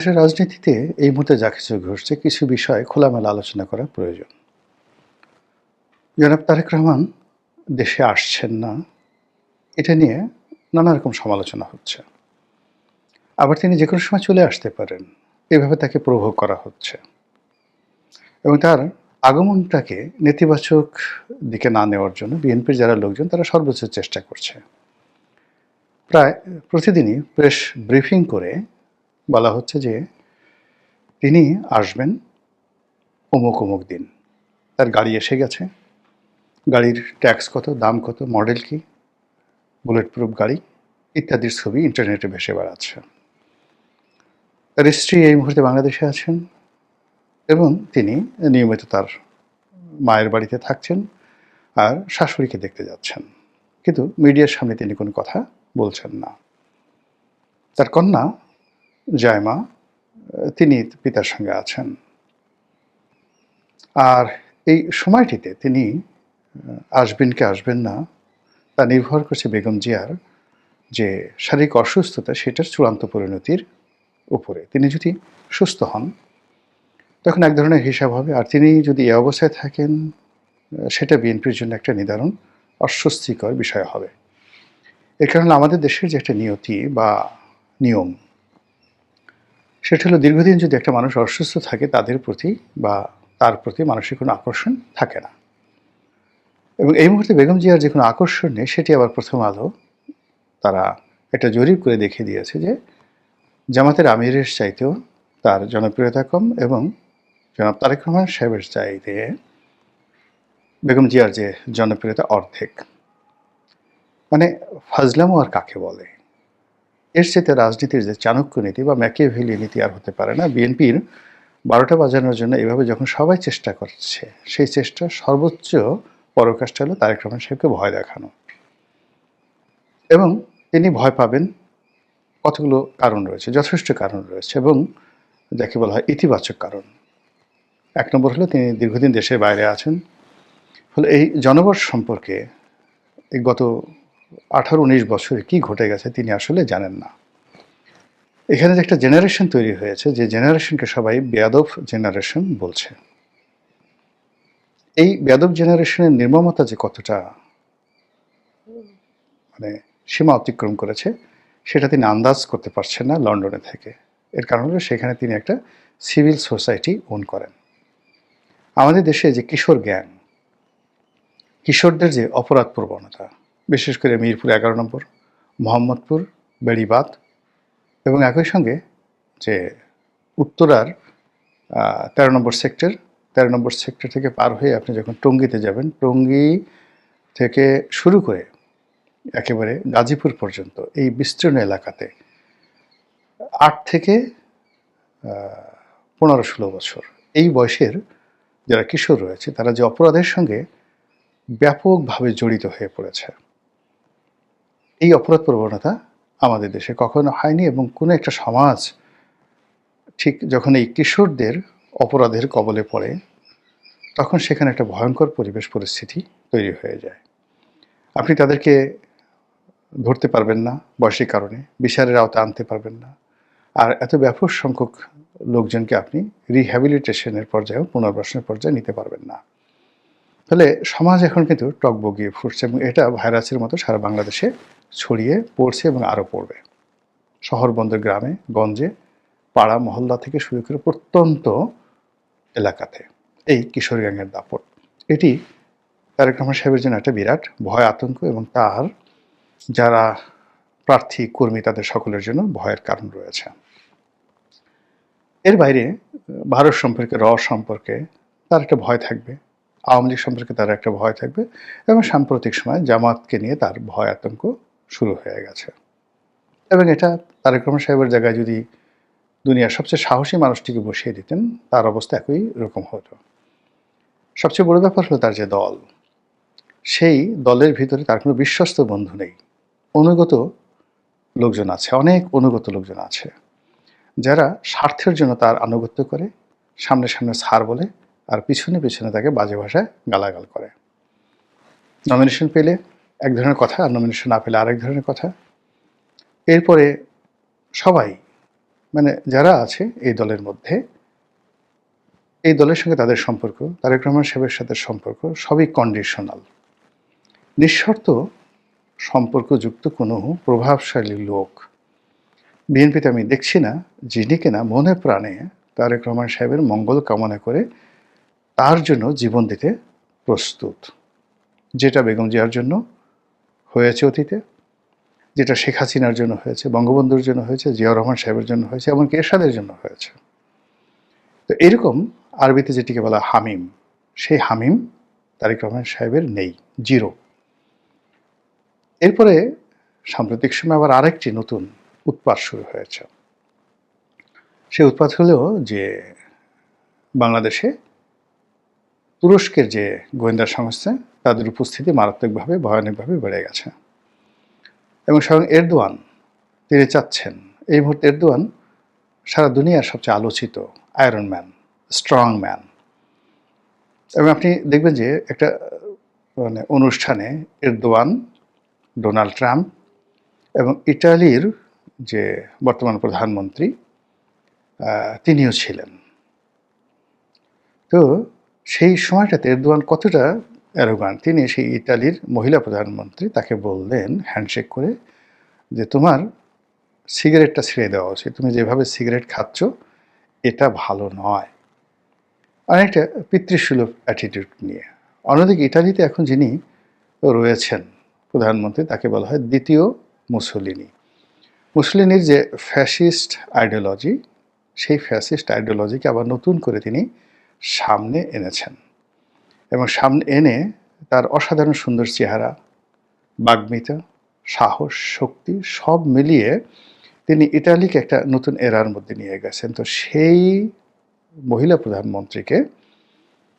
দেশের রাজনীতিতে এই মুহূর্তে যা কিছু ঘটছে, কিছু বিষয় খোলামেলা আলোচনা করা প্রয়োজন। জনাব তারেক রহমান, দেশে আসছেন না, এটা নিয়ে নানা রকম সমালোচনা হচ্ছে। আবার তিনি যে কোনো সময় চলে আসতে পারেন, এভাবে তাকে প্রভোগ করা হচ্ছে। এবং তার আগমনটাকে নেতিবাচক দিকে না নেওয়ার জন্য বিএনপির যারা লোকজন, তারা সর্বোচ্চ চেষ্টা করছে। প্রায় প্রতিদিনই প্রেস ব্রিফিং করে বলা হচ্ছে যে তিনি আসবেন অমুক অমুক দিন। তার গাড়ি এসে গেছে। গাড়ির ট্যাক্স কত, দাম কত, মডেল কি, বুলেট প্রুফ গাড়ি ইত্যাদির ছবি ইন্টারনেটে ভেসে বেড়াচ্ছে। তার স্ত্রী এই মুহূর্তে বাংলাদেশে আছেন এবং তিনি নিয়মিত তার মায়ের বাড়িতে থাকছেন আর শাশুড়িকে দেখতে যাচ্ছেন। কিন্তু মিডিয়ার সামনে তিনি কোনো কথা বলছেন না। তার কন্যা জায়মা, তিনি পিতার সঙ্গে আছেন। আর এই সময়টিতে তিনি আসবেন কি আসবেন না, তা নির্ভর করছে বেগম জিয়ার যে শারীরিক অসুস্থতা, সেটার চূড়ান্ত পরিণতির উপরে। তিনি যদি সুস্থ হন, তখন এক ধরনের হিসাব হবে। আর তিনি যদি এ অবস্থায় থাকেন সেটা বিএনপির জন্য একটা নির্ধারণ অস্বস্তিকর বিষয় হবে। এর কারণে আমাদের দেশের যে একটা নিয়তি বা নিয়ম সেটা হলো দীর্ঘদিন যদি একটা মানুষ অসুস্থ থাকে, তাদের প্রতি বা তার প্রতি মানুষের কোনো আকর্ষণ থাকে না। এবং এই মুহূর্তে বেগম জিয়ার যে কোনো আকর্ষণ নেই, সেটি আবার প্রথম আলো তারা একটা জরিপ করে দেখিয়ে দিয়েছে যে, জামাতের আমিরের চাইতেও তার জনপ্রিয়তা কম এবং জনাব তারেক রহমান সাহেবের চাইতে বেগম জিয়ার যে জনপ্রিয়তা অর্ধেক। মানে ফাজলামো আর কাকে বলে? এর সাথে রাজনীতির যে চাণক্য নীতি বা ম্যাকিয়াভেলি নীতি আর হতে পারে না, বিএনপির বারোটা বাজানোর জন্য এভাবে যখন সবাই চেষ্টা করছে, সেই চেষ্টা সর্বোচ্চ পরকাশটা হলো তারেক রহমান সাহেবকে ভয় দেখানো। এবং তিনি ভয় পাবেন কতগুলো কারণ রয়েছে, যথেষ্ট কারণ রয়েছে এবং যাকে বলা হয় ইতিবাচক কারণ। এক নম্বর হলো তিনি দীর্ঘদিন দেশের বাইরে আছেন। ফলে এই জনবর সম্পর্কে গত আঠারো উনিশ বছরে কি ঘটে গেছে তিনি আসলে জানেন না। এখানে যে একটা জেনারেশন তৈরি হয়েছে, যে জেনারেশনকে সবাই বেয়াদব জেনারেশন বলছে। এই বেয়াদব জেনারেশনের নির্মমতা যে কতটা মানে সীমা অতিক্রম করেছে, সেটা তিনি আন্দাজ করতে পারছেন না লন্ডনে থেকে। এর কারণ হলো সেখানে তিনি একটা সিভিল সোসাইটি ওন করেন। আমাদের দেশে যে কিশোর জ্ঞান কিশোরদের যে অপরাধ প্রবণতা বিশেষ করে মিরপুর এগারো নম্বর, মোহাম্মদপুর বেড়িবাদ এবং একই সঙ্গে যে উত্তরার তেরো নম্বর সেক্টর, তেরো নম্বর সেক্টর থেকে পার হয়ে আপনি যখন টঙ্গিতে যাবেন, টঙ্গি থেকে শুরু করে একেবারে গাজীপুর পর্যন্ত এই বিস্তীর্ণ এলাকাতে আট থেকে পনেরো ষোলো বছর এই বয়সের যারা কিশোর রয়েছে, তারা যে অপরাধের সঙ্গে ব্যাপকভাবে জড়িত হয়ে পড়েছে। এই অপরাধ প্রবণতা আমাদের দেশে কখনো হয়নি এবং কোনো একটা সমাজ ঠিক যখন এই কিশোরদের অপরাধের কবলে পড়ে, তখন সেখানে একটা ভয়ঙ্কর পরিবেশ পরিস্থিতি তৈরি হয়ে যায়। আপনি তাদেরকে ধরতে পারবেন না বয়সের কারণে, বিচারের আওতা আনতে পারবেন না। আর এত ব্যাপক সংখ্যক লোকজনকে আপনি রিহ্যাবিলিটেশনের পর্যায়েও, পুনর্বাসনের পর্যায়ে নিতে পারবেন না। ফলে সমাজ এখন কিন্তু টকবগিয়ে ফুটছে এবং এটা ভাইরাসের মতো সারা বাংলাদেশে ছড়িয়ে পড়ছে এবং আরও পড়বে। শহর বন্দর গ্রামে, গঞ্জে, পাড়া, মহল্লা থেকে শুরু করে প্রত্যন্ত এলাকাতে এই কিশোর গ্যাংয়ের দাপট। এটি তারেক রহমান সাহেবের জন্য একটা বিরাট ভয়, আতঙ্ক এবং তার যারা প্রার্থী, কর্মী, তাদের সকলের জন্য ভয়ের কারণ রয়েছে। এর বাইরে, ভারত সম্পর্কে, র সম্পর্কে তার একটা ভয় থাকবে, আওয়ামী লীগ সম্পর্কে তার একটা ভয় থাকবে এবং সাম্প্রতিক সময় জামাতকে নিয়ে তার ভয়, আতঙ্ক শুরু হয়ে গেছে। এবং এটা তারেক রহমান সাহেবের জায়গায় যদি দুনিয়ার সবচেয়ে সাহসী মানুষটিকে বসিয়ে দিতেন, তার অবস্থা একই রকম হতো। সবচেয়ে বড় ব্যাপার হলো তার যে দল, সেই দলের ভিতরে তার কোনো বিশ্বস্ত বন্ধু নেই। অনুগত লোকজন আছে, অনেক অনুগত লোকজন আছে, যারা স্বার্থের জন্য তার আনুগত্য করে, সামনে সামনে ছাড় বলে, আর পিছনে পিছনে তাকে বাজে ভাষায় গালাগাল করে। নমিনেশন পেলে এক ধরনের কথা নমিনেশন না পেলে আরেক ধরনের কথা। এরপরে সবাই মানে যারা আছে এই দলের মধ্যে, এই দলের সঙ্গে তাদের সম্পর্ক, তারেক রহমান সাহেবের সাথে সম্পর্ক, সবই কন্ডিশনাল নিঃশর্ত সম্পর্কযুক্ত কোনো প্রভাবশালী লোক বিএনপিতে আমি দেখছি না, যিনি কিনা মনে প্রাণে তারেক রহমান সাহেবের মঙ্গল কামনা করে তার জন্য জীবন দিতে প্রস্তুত। যেটা বেগম জিয়ার জন্য হয়েছে অতীতে, যেটা শেখ হাসিনার জন্য হয়েছে, বঙ্গবন্ধুর জন্য হয়েছে, জিয়াউর রহমান সাহেবের জন্য হয়েছে, এমনকি এরশাদের জন্য হয়েছে। তো এরকম আরবিতে যেটিকে বলা হামিম, সেই হামিম তারেক রহমান সাহেবের নেই, জিরো। এরপরে সাম্প্রতিক সময় আবার আরেকটি নতুন উৎপাত শুরু হয়েছে। সেই উৎপাত হলো যে বাংলাদেশে তুরস্কের যে গোয়েন্দা সংস্থা তাদের উপস্থিতি মারাত্মকভাবে, ভয়ানকভাবে বেড়ে গেছে। এবং স্বয়ং এরদোয়ান, তিনি চাচ্ছেন, এই মুহূর্তে এরদোয়ান সারা দুনিয়ার সবচেয়ে আলোচিত আয়রন ম্যান স্ট্রং ম্যান এবং আপনি দেখবেন যে একটা মানে অনুষ্ঠানে এরদোয়ান, ডোনাল্ড ট্রাম্প এবং ইটালির যে বর্তমান প্রধানমন্ত্রী তিনিও ছিলেন। তো সেই সময়টাতে এরদোয়ান কতটা অ্যারোগান তিনি সেই ইতালির মহিলা প্রধানমন্ত্রী, তাকে বললেন হ্যান্ডশেক করে যে, তোমার সিগারেটটা ছেড়ে দেওয়া উচিত। তুমি যেভাবে সিগারেট খাচ্ছ, এটা ভালো নয়। অনেকটা পিতৃসুলভ অ্যাটিটিউড নিয়ে। অন্যদিকে ইটালিতে এখন যিনি রয়েছেন প্রধানমন্ত্রী, তাকে বলা হয় দ্বিতীয় মুসলিনি। মুসলিনির যে ফ্যাসিস্ট আইডিওলজি সেই ফ্যাসিস্ট আইডিওলজিকে আবার নতুন করে তিনি সামনে এনেছেন। এবং সামনে এনে তার অসাধারণ সুন্দর চেহারা, বাগ্মিতা, সাহস, শক্তি সব মিলিয়ে তিনি ইটালিকে একটা নতুন এরার মধ্যে নিয়ে গেছেন। তো সেই মহিলা প্রধানমন্ত্রীকে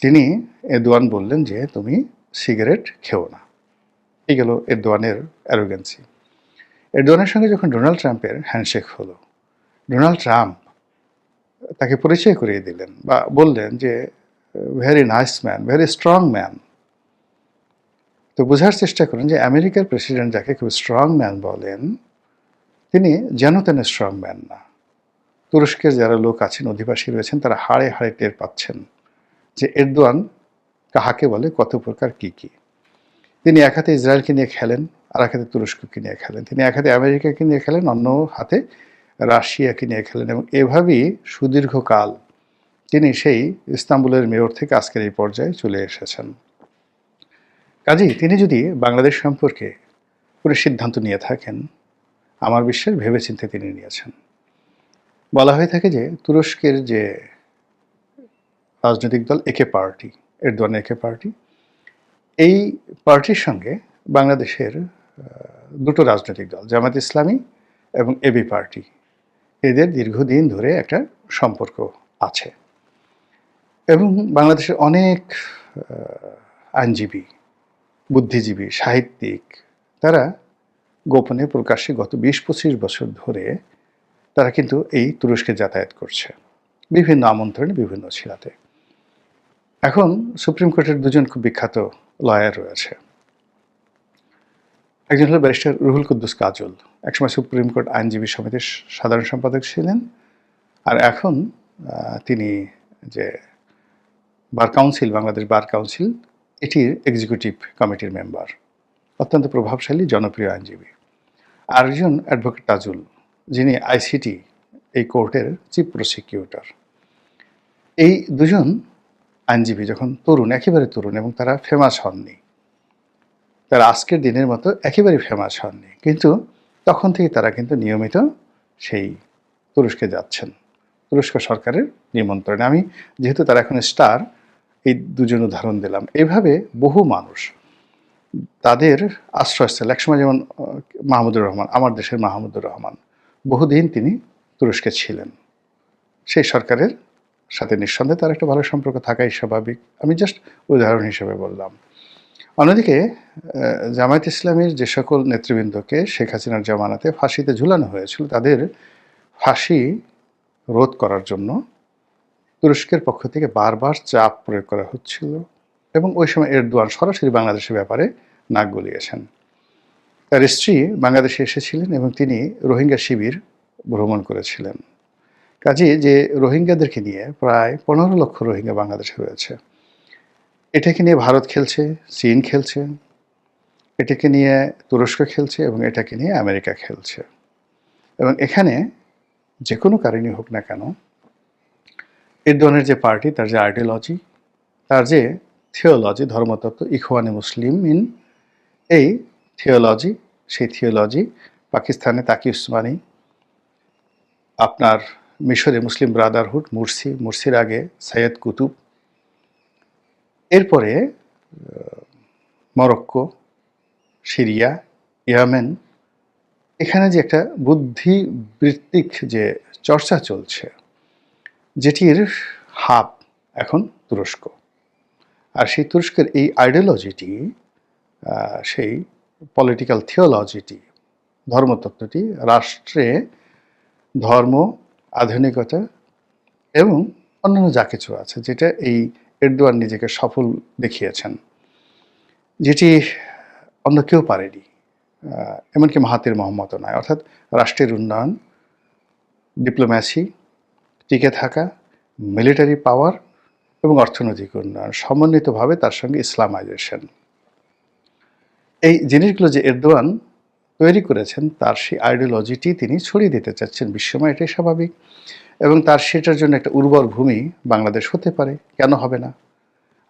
তিনি এরদোয়ান বললেন যে, তুমি সিগারেট খেও না। এই গেল এরদোয়ানের অ্যারোগেন্সি। এরদোয়ানের সঙ্গে যখন ডোনাল্ড ট্রাম্পের হ্যান্ডশেক হলো, ডোনাল্ড ট্রাম্প তাকে পরিচয় করিয়ে দিলেন বা বললেন যে very nice man, very strong man. তো বোঝার চেষ্টা করুন যে আমেরিকার প্রেসিডেন্ট যাকে খুব স্ট্রং ম্যান বলেন, তিনি যেন তেন স্ট্রং ম্যান না। তুরস্কের যারা লোক আছেন, অধিবাসী রয়েছেন, তারা হাড়ে হাড়ে টের পাচ্ছেন যে এরদোয়ান কাহাকে বলে, কত প্রকার কি কি। তিনি এক হাতে ইসরায়েলকে নিয়ে খেলেন, আর এক হাতে তুরস্ককে নিয়ে খেলেন। তিনি এক হাতে আমেরিকাকে নিয়ে খেলেন, অন্য হাতে রাশিয়াকে নিয়ে খেলেন, এবং এভাবেই সুদীর্ঘকাল তিনি সেই ইস্তাম্বুলের মেয়র থেকে আজকের এই পর্যায়ে চলে এসেছেন। কাজেই তিনি যদি বাংলাদেশ সম্পর্কে কোনো সিদ্ধান্ত নিয়ে থাকেন, আমার বিশ্বাস ভেবেচিন্তে তিনি নিয়েছেন। বলা হয়ে থাকে যে তুরস্কের যে রাজনৈতিক দল একে পার্টি এর এরদোয়ান একে পার্টি, এই পার্টির সঙ্গে বাংলাদেশের দুটো রাজনৈতিক দল, জামাত ইসলামী এবং এবি পার্টি, এদের দীর্ঘদিন ধরে একটা সম্পর্ক আছে। এবং বাংলাদেশের অনেক আইনজীবী, বুদ্ধিজীবী, সাহিত্যিক, তারা গোপনে প্রকাশ্যে গত বিশ পঁচিশ বছর ধরে তারা কিন্তু এই তুরস্কে যাতায়াত করছে। বিভিন্ন আমন্ত্রণে বিভিন্ন ছিলাতে এখন সুপ্রিম কোর্টের দুজন খুব বিখ্যাত লয়ার রয়েছে। একজন হলো ব্যারিস্টার রুহুল কুদ্দুস কাজল। একসময় সুপ্রিম কোর্ট আইনজীবী সমিতির সাধারণ সম্পাদক ছিলেন। আর এখন তিনি যে bar council, Bangladesh bar council, এটির এক্সিকিউটিভ কমিটির মেম্বার অত্যন্ত প্রভাবশালী, জনপ্রিয় আইনজীবী। আরেকজন অ্যাডভোকেট তাজুল, যিনি আইসিটি এই কোর্টের চিফ প্রসিকিউটর এই দুজন আইনজীবী যখন তরুণ, একেবারে তরুণ এবং তারা ফেমাস হননি, তারা আজকের দিনের মতো একেবারে ফেমাস হননি, কিন্তু তখন থেকে তারা কিন্তু নিয়মিত সেই তুরস্কে যাচ্ছেন, তুরস্ক সরকারের নিমন্ত্রণে। আমি যেহেতু তারা এখন স্টার এই দুজন উদাহরণ দিলাম। এভাবে বহু মানুষ তাদের আশ্রয়স্থল, একসময় যেমন মাহমুদুর রহমান, আমার দেশের মাহমুদুর রহমান, বহুদিন তিনি তুরস্কে ছিলেন। সেই সরকারের সাথে নিঃসন্দেহে তার একটা ভালো সম্পর্ক থাকাই স্বাভাবিক। আমি জাস্ট উদাহরণ হিসেবে বললাম। অন্যদিকে জামায়াত ইসলামের যে সকল নেতৃবৃন্দকে শেখ হাসিনার জামানাতে ফাঁসিতে ঝুলানো হয়েছিল, তাদের ফাঁসি রোধ করার জন্য তুরস্কের পক্ষ থেকে বারবার চাপ প্রয়োগ করা হচ্ছিল এবং ওই সময় এরদোয়ান সরাসরি বাংলাদেশের ব্যাপারে নাক গলিয়েছেন। তার স্ত্রী বাংলাদেশে এসেছিলেন এবং তিনি রোহিঙ্গা শিবির ভ্রমণ করেছিলেন। কাজে যে রোহিঙ্গাদেরকে নিয়ে প্রায় পনেরো লক্ষ রোহিঙ্গা বাংলাদেশে রয়েছে। এটাকে নিয়ে ভারত খেলছে, চীন খেলছে, এটাকে নিয়ে তুরস্ক খেলছে এবং এটাকে নিয়ে আমেরিকা খেলছে। এবং এখানে যে কোনো কারণই হোক না কেন এরদোয়ানের যে পার্টি, তার যে আইডিওলজি তার যে থিওলজি ধর্মতত্ত্ব, ইখওয়ানি মুসলিম ইন এই থিওলজি সেই থিওলজি পাকিস্তানে তাকি উসমানি, আপনার মিশরে মুসলিম ব্রাদারহুড মুরসি, মুরসির আগে সৈয়দ কুতুব, এরপরে মরক্কো, সিরিয়া, ইয়ামেন, এখানে যে একটা বুদ্ধিবৃত্তিক যে চর্চা চলছে যেটির হাব এখন তুরস্ক। আর সেই তুরস্কের এই আইডিওলজিটি সেই পলিটিক্যাল থিওলজিটি ধর্মতত্ত্বটি, রাষ্ট্রে ধর্ম, আধুনিকতা এবং অন্যান্য যা কিছু আছে, যেটা এই এরদোয়ান নিজেকে সফল দেখিয়েছেন, যেটি অন্য কেউ পারেনি এমনকি মাহাতির মোহাম্মদও নয়। অর্থাৎ রাষ্ট্রের উন্নয়ন ডিপ্লোম্যাসি টিকে থাকা মিলিটারি পাওয়ার এবং অর্থনৈতিক উন্নয়ন সমন্বিতভাবে তার সঙ্গে ইসলামাইজেশন। এই জিনিসগুলো যে এরদোয়ান তৈরি করেছেন, তার সেই আইডিওলজিটি তিনি ছড়িয়ে দিতে চাচ্ছেন। বিশ্বময় এটাই স্বাভাবিক। এবং তার সেটার জন্য একটা উর্বর ভূমি বাংলাদেশ হতে পারে, কেন হবে না?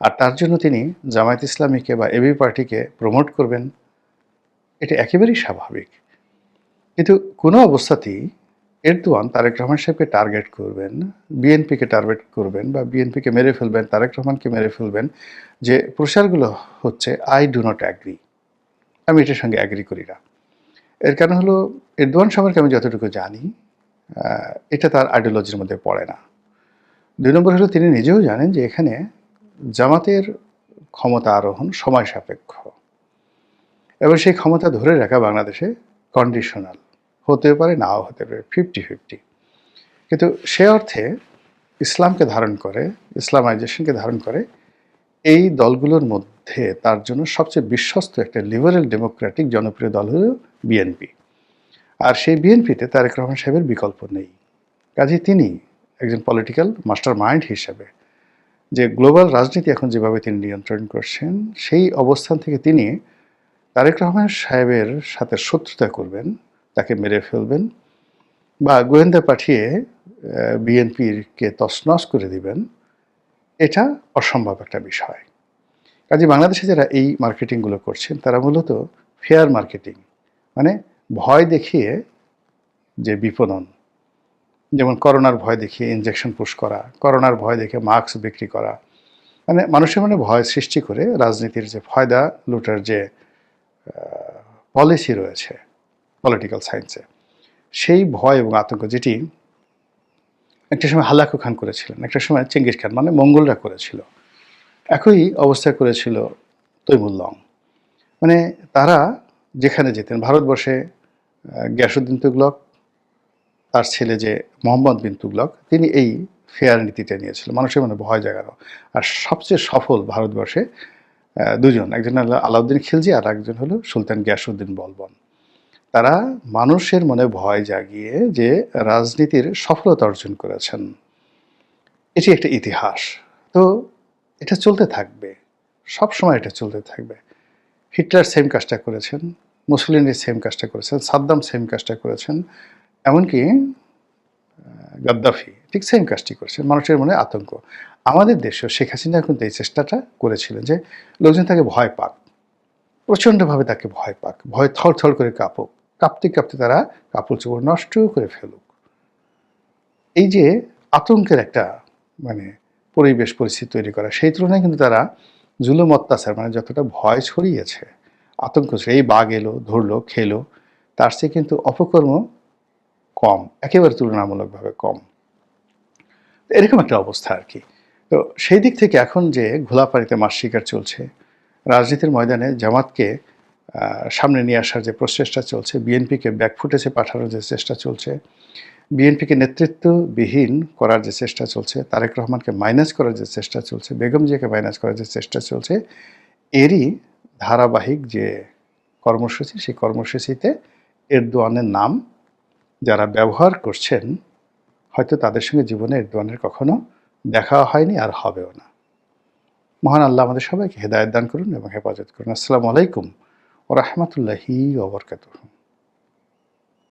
আর তার জন্য তিনি জামায়াত ইসলামীকে বা এবি পার্টিকে প্রমোট করবেন, এটা একেবারেই স্বাভাবিক। কিন্তু কোনো অবস্থাতেই এরদোয়ান তারেক রহমান সাহেবকে টার্গেট করবেন বিএনপিকে টার্গেট করবেন বা বিএনপিকে মেরে ফেলবেন, তারেক রহমানকে মেরে ফেলবেন, যে প্রচারগুলো হচ্ছে আই ডু নট অ্যাগ্রি আমি এটার সঙ্গে অ্যাগ্রি করি না। এর কারণ হলো, এরদোয়ান সম্পর্কে আমি যতটুকু জানি এটা তার আইডিওলজির মধ্যে পড়ে না। দুই নম্বর হলো, তিনি নিজেও জানেন যে এখানে জামাতের ক্ষমতা আরোহণ সময় সাপেক্ষ। এবং সেই ক্ষমতা ধরে রাখা বাংলাদেশে কন্ডিশনাল হতেও পারে, নাও হতে পারে ফিফটি ফিফটি কিন্তু সে অর্থে ইসলামকে ধারণ করে, ইসলামাইজেশনকে ধারণ করে, এই দলগুলোর মধ্যে তার জন্য সবচেয়ে বিশ্বস্ত একটা লিবারেল ডেমোক্রেটিক জনপ্রিয় দল হল বিএনপি আর সেই বিএনপিতে তারেক রহমান সাহেবের বিকল্প নেই। কাজে তিনি একজন পলিটিক্যাল মাস্টার মাইন্ড হিসেবে, যে গ্লোবাল রাজনীতি এখন যেভাবে তিনি নিয়ন্ত্রণ করছেন, সেই অবস্থান থেকে তিনি তারেক রহমান সাহেবের সাথে শত্রুতা করবেন তাকে মেরে ফেলবেন বা গোয়েন্দা পাঠিয়ে বিএনপিরকে তছনছ করে দিবেন, এটা অসম্ভব একটা বিষয়। কাজে বাংলাদেশে যারা এই মার্কেটিংগুলো করছেন, তারা মূলত ফেয়ার মার্কেটিং মানে ভয় দেখিয়ে যে বিপণন, যেমন করোনার ভয় দেখিয়ে ইনজেকশন পুশ করা, করোনার ভয় দেখে মাস্ক বিক্রি করা মানে মানুষের মনে ভয় সৃষ্টি করে রাজনীতির যে ফয়দা, লুটার যে পলিসি রয়েছে। পলিটিক্যাল সায়েন্সে সেই ভয় এবং আতঙ্ক যেটি একটা সময় হালাকু খান করেছিলেন, একটা সময় চেঙ্গিস খান মানে মঙ্গলরা করেছিল। একই অবস্থা করেছিল তৈমুল্লং মানে তারা যেখানে যেতেন, ভারতবর্ষে গ্যাসুদ্দিন তুগলক, তার ছেলে যে মোহাম্মদ বিন তুগলক, তিনি এই ফেয়ার নীতিটা নিয়েছিলেন মানুষের মনে ভয় জাগানো। আর সবচেয়ে সফল ভারতবর্ষে দুজন, একজন হলো আলাউদ্দিন খিলজি আর একজন হলো সুলতান গ্যাসুদ্দিন বলবন। তারা মানুষের মনে ভয় জাগিয়ে যে রাজনীতির সফলতা অর্জন করেছেন। এটি একটা ইতিহাস। তো এটা চলতে থাকবে। সব সময় এটা চলতে থাকবে। হিটলার সেম কাজটা করেছেন, মুসলিনের সেম কাজটা করেছেন, সাদ্দাম সেম কাজটা করেছেন, এমনকি গাদ্দাফি ঠিক সেম কাজটি করেছেন। মানুষের মনে আতঙ্ক। আমাদের দেশেও শেখ হাসিনা কিন্তু এই চেষ্টাটা করেছিলেন যে লোকজন তাকে ভয় পাক, প্রচণ্ডভাবে তাকে ভয় পাক, ভয় থর থর করে কাঁপুক। কাঁপতে কাঁপতে তারা কাপড় চোপড় নষ্ট করে ফেলুক। এই যে আতঙ্কের একটা মানে পরিবেশ পরিস্থিতি তৈরি করা, সেই তুলনায় কিন্তু তারা জুলুম, অত্যাচার মানে যতটা ভয় ছড়িয়েছে, আতঙ্ক এই বাঘ এলো, ধরলো, খেলো, তার চেয়ে কিন্তু অপকর্ম কম, একেবারে তুলনামূলকভাবে কম। এরকম একটা অবস্থা আর কি। তো সেই দিক থেকে এখন যে ঘোলাপাড়িতে মাস শিকার চলছে, রাজনীতির ময়দানে জামাতকে সামনে নিয়ে আসার যে প্রচেষ্টা চলছে, বিএনপিকে ব্যাকফুটেছে পাঠানোর যে চেষ্টা চলছে, বিএনপিকে নেতৃত্ববিহীন করার যে চেষ্টা চলছে, তারেক রহমানকে মাইনাস করার যে চেষ্টা চলছে, বেগম জিয়াকে মাইনাস করার যে চেষ্টা চলছে, এরই ধারাবাহিক যে কর্মসূচি, সেই কর্মসূচিতে এরদোয়ানের নাম যারা ব্যবহার করছেন, হয়তো তাদের সঙ্গে জীবনে এরদোয়ানের কখনো দেখা হয়নি আর হবেও না। মহান আল্লাহ আমাদের সবাইকে হেদায়ত দান করুন এবং হেফাজত করুন। আসসালামু আলাইকুম। ورحمة الله وبركاته.